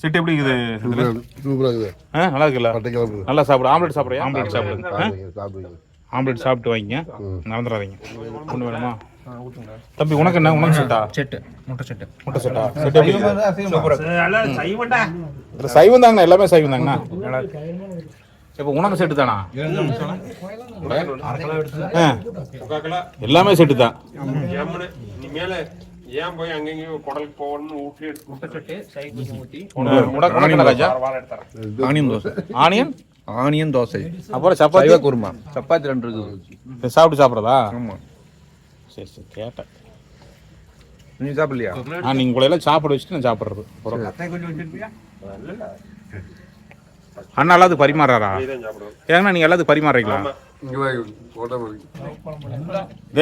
Set எப்படி இருக்குது? சூப்பராக இருக்குது. ஆ நல்லா இருக்குல்ல? நல்லா சாப்பிடு. ஆம்லெட் சாப்பிடுறியா? ஆம்லெட் சாப்பிடுங்க ஆம்லெட் சாப்பிட்டு வைங்க மறந்துடாதீங்க. ஒன்று வேணுமா தம்பி உனக்கு என்ன? உனக்கு செட்டா? செட்டு. முட்டை செட்டு. முட்டை செட்டா? செட் எப்படி? சைவம் தாங்கண்ணா எல்லாமே சைவம் தாங்கண்ணா இப்போ உனக்கு செட்டு தானா? ஆ. எல்லாமே செட்டு தான். ஏம்னு, நீ மேல ஏன் போய் அங்கங்கேயும் குடலுக்கு போகணும்னு ஊட்டி எடுத்து onion dosa onion onion dosa அப்புறம் சப்பாத்தி குருமா சப்பாத்தி ரெண்டு இருக்குது இது சாப்பிட்டு சாப்பிட்றதா ஆமா சரி சரி கேட்டேன் நீ சாப்பிடலையா ஆ நீங்கள் உங்களை எல்லாம் சாப்பிட வச்சுட்டு நான் சாப்பிட்றது அண்ணா எல்லாத்துக்கும் பரிமாறாரா ஏங்கண்ணா நீங்கள் எல்லாத்துக்கும் பரிமாறுறீங்களா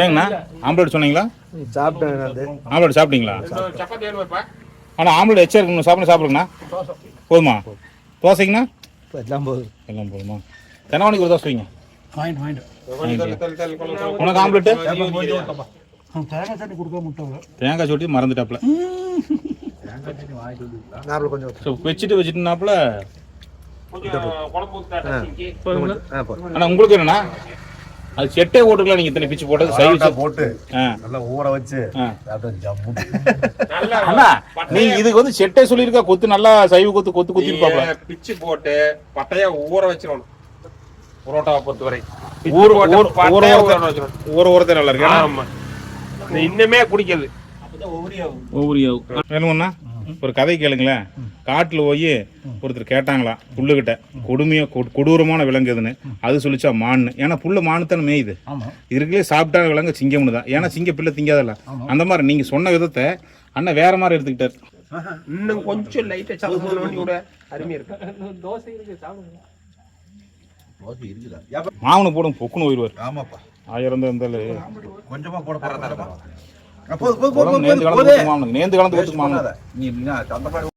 ஏங்கண்ணா ஆம்லெட் சொன்னீங்களா? சாப்பிட்டேன் ஆம்லெட் சாப்பிட்டீங்களா? ஆனால் ஆம்லெட் எச்சா இருக்கணும் சாப்பிட சாப்பிடுங்கண்ணா. போதுமா? தோசைங்கண்ணா? எல்லாம் போகுது எல்லாம் போதுமா? தினவணிக்கு ஒரு தோசை வைங்க. உனக்கு ஆம்லெட்டு? தேங்காய் சொட்டி மறந்துட்டாப்ல வச்சுட்டு வச்சுட்டுனாப்புல உங்களுக்கு என்னண்ணா? அது செட்டே ஓட்டுக்கலாம் நீங்கள் இத்தனை பிச்சு போட்டது சைவ போட்டு நல்லா ஊற வச்சு அண்ணா நீ இதுக்கு வந்து செட்டே சொல்லியிருக்கா கொத்து நல்லா சைவ கொத்து கொத்து குத்தி நீங்க பிச்சு போட்டு பட்டையா ஊற வச்சிடணும் புரோட்டாவை பொறுத்த வரை ஊர் ஊர் ஊர் பட்டையா ஊற ஒருத்தர் வச்சிடணும் ஊர் ஒருத்தர் நல்லா இருக்கு? ஆமா. இன்னுமே குடிக்குது. ஒவ்வொரு வேணும்னா ஒரு கதை கேளுங்களேன். காட்டுல போய் ஒருத்தர் கேட்டாங்களா புல்லுகிட்ட கொடுமையா கொ- கொடூரமான விலங்கு எதுன்னு? அது சொல்லிச்சா மான்னு ஏன்னா புல்லு மானு தானே மேயுது இதுக்குள்ளே சாப்பிட்டா விலங்கு சிங்கம்னு தான். ஏன்னா சிங்க பிள்ளை திங்காதல்ல. அந்த மாதிரி நீங்க சொன்ன விதத்தை அண்ணன் வேற மாதிரி எடுத்துக்கிட்டாரு. இன்னும் கொஞ்சம் லைட்டா சாப்பிட வேண்டி கூட அருமையா இருக்கு. மாவனு போடும் பொக்குன்னு போயிடுவார் ஆமாப்பா. ஆயிரம் தான் இருந்தாலும் கொஞ்சமா கூட போறதா நேந்து கலந்து நேந்து கலந்து மாமனுக்கு நீ